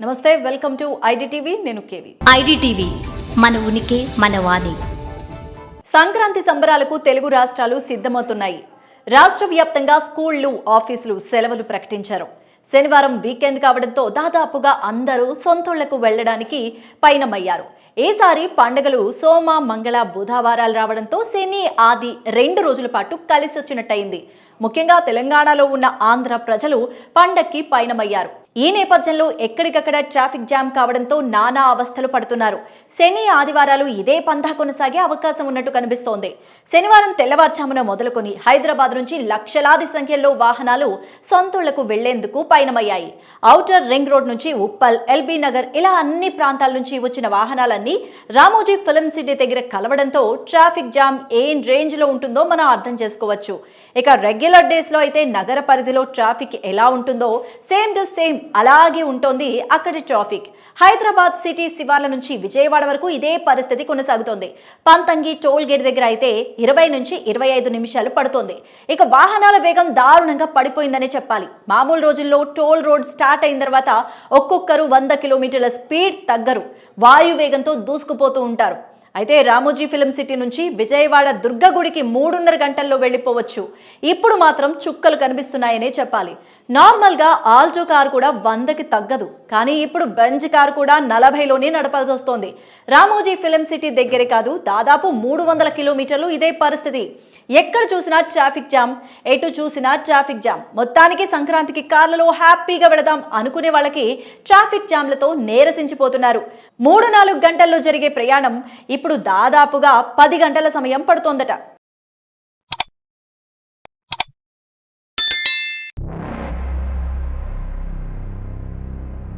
నమస్తే welcome to IDTV నేను KV. IDTV మన ఉనికి మన వాణి. సంక్రాంతి సంబరాలకు తెలుగు రాష్ట్రాలు సిద్ధమవుతున్నాయి. రాష్ట్ర వ్యాప్తంగా స్కూళ్ళు ఆఫీసులు సెలవులు ప్రకటించారు. శనివారం వీకెండ్ కావడంతో దాదాపుగా అందరూ సొంతూళ్ళకు వెళ్ళడానికి పయనమయ్యారు. ఈసారి పండుగలు సోమ మంగళ బుధవారాలు రావడంతో శని ఆది రెండు రోజుల పాటు కలిసి వచ్చినట్టయింది ముఖ్యంగా తెలంగాణలో ఉన్న ఆంధ్ర ప్రజలు పండక్కి పయనమయ్యారు. ఈ నేపథ్యంలో ఎక్కడికక్కడ ట్రాఫిక్ జామ్ కావడంతో నానా అవస్థలు పడుతున్నారు. శని ఆదివారాలు ఇదే పందా కొనసాగే అవకాశం ఉన్నట్టు కనిపిస్తోంది. శనివారం తెల్లవారుజామున మొదలుకొని హైదరాబాద్ నుంచి లక్షలాది సంఖ్యలో వాహనాలు సొంతూళ్ళకు వెళ్ళేందుకు పయనమయ్యాయి. ఔటర్ రింగ్ రోడ్ నుంచి ఉప్పల్ ఎల్బీ నగర్ ఇలా అన్ని ప్రాంతాల నుంచి వచ్చిన వాహనాలన్నీ రామోజీ ఫిల్మ్ సిటీ దగ్గర కలవడంతో ట్రాఫిక్ జామ్ ఏం రేంజ్లో ఉంటుందో మనం అర్థం చేసుకోవచ్చు. ఇక రెగ్యులర్ డేస్లో అయితే నగర పరిధిలో ట్రాఫిక్ ఎలా ఉంటుందో సేమ్ టు సేమ్ అలాగే ఉంటుంది అక్కడి ట్రాఫిక్. హైదరాబాద్ సిటీ శివార్ల నుంచి విజయవాడ వరకు ఇదే పరిస్థితి కొనసాగుతోంది. పంతంగి టోల్ గేట్ దగ్గర అయితే ఇరవై నుంచి ఇరవై ఐదు నిమిషాలు పడుతోంది. ఇక వాహనాల వేగం దారుణంగా పడిపోయిందనే చెప్పాలి. మామూలు రోజుల్లో టోల్ రోడ్ స్టార్ట్ అయిన తర్వాత ఒక్కొక్కరు వంద కిలోమీటర్ల స్పీడ్ తగ్గరు. వాయు వేగంతో దూసుకుపోతూ ఉంటారు. అయితే రామోజీ ఫిలిం సిటీ నుంచి విజయవాడ దుర్గగుడికి మూడున్నర గంటల్లో వెళ్ళిపోవచ్చు. ఇప్పుడు మాత్రం చుక్కలు కనిపిస్తున్నాయనే చెప్పాలి. నార్మల్గా ఆల్జో కారు కూడా వందకి తగ్గదు. కానీ ఇప్పుడు బెంజ్ కారు కూడా నలభైలోనే నడపాల్సి వస్తోంది. రామోజీ ఫిలిం సిటీ దగ్గరే కాదు దాదాపు మూడు వందల కిలోమీటర్లు ఇదే పరిస్థితి. ఎక్కడ చూసినా ట్రాఫిక్ జామ్ ఎటు చూసినా ట్రాఫిక్ జామ్. మొత్తానికి సంక్రాంతికి కార్లలో హ్యాపీగా వెళదాం అనుకునే వాళ్ళకి ట్రాఫిక్ జామ్లతో నేరసించిపోతున్నారు. మూడు నాలుగు గంటల్లో జరిగే ప్రయాణం ఇప్పుడు దాదాపుగా పది గంటల సమయం పడుతోందట.